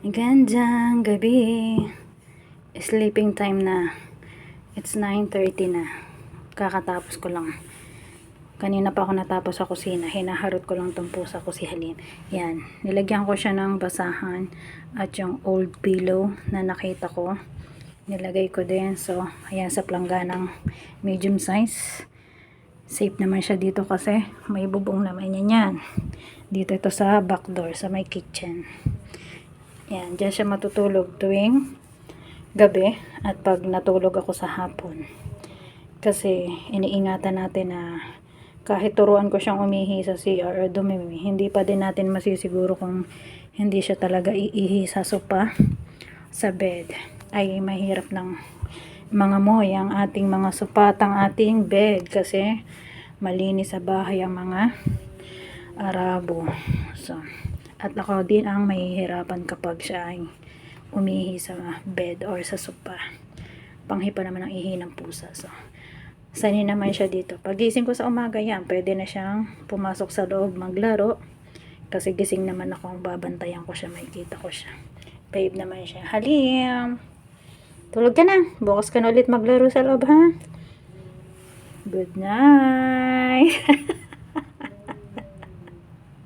Gandang gabi. Sleeping time na. It's 9.30 na. Kakatapos ko lang. Kanina pa ako natapos sa kusina. Hinaharot ko lang tong pusa ko si Halin. Yan. Nilagyan ko siya ng basahan at yung old pillow na nakita ko. Nilagay ko din. So, ayan sa plangganang medium size. Safe naman siya dito kasi may bubong naman niya yan. Dito ito sa back door, sa may kitchen. Yan, dyan siya matutulog tuwing gabi at pag natulog ako sa hapon. Kasi iniingatan natin na kahit turuan ko siyang umihi sa CR or dumimi, hindi pa din natin masisiguro kung hindi siya talaga iihi sa sopa sa bed. Ay mahirap ng mga moy ang ating mga supatang ating bed kasi malinis sa bahay ang mga Arabo. So, at ako din ang mahihirapan kapag siya ay umihi sa bed or sa sopa. Panghipa naman ang ihi ng pusa. So, sanay naman siya dito. Pagising ko sa umaga yan, pwede na siyang pumasok sa loob maglaro. Kasi gising naman ako, babantayan ko siya, makikita ko siya. Babe naman siya. Halim! Tulog ka na. Bukas ka na ulit maglaro sa loob, ha? Good night!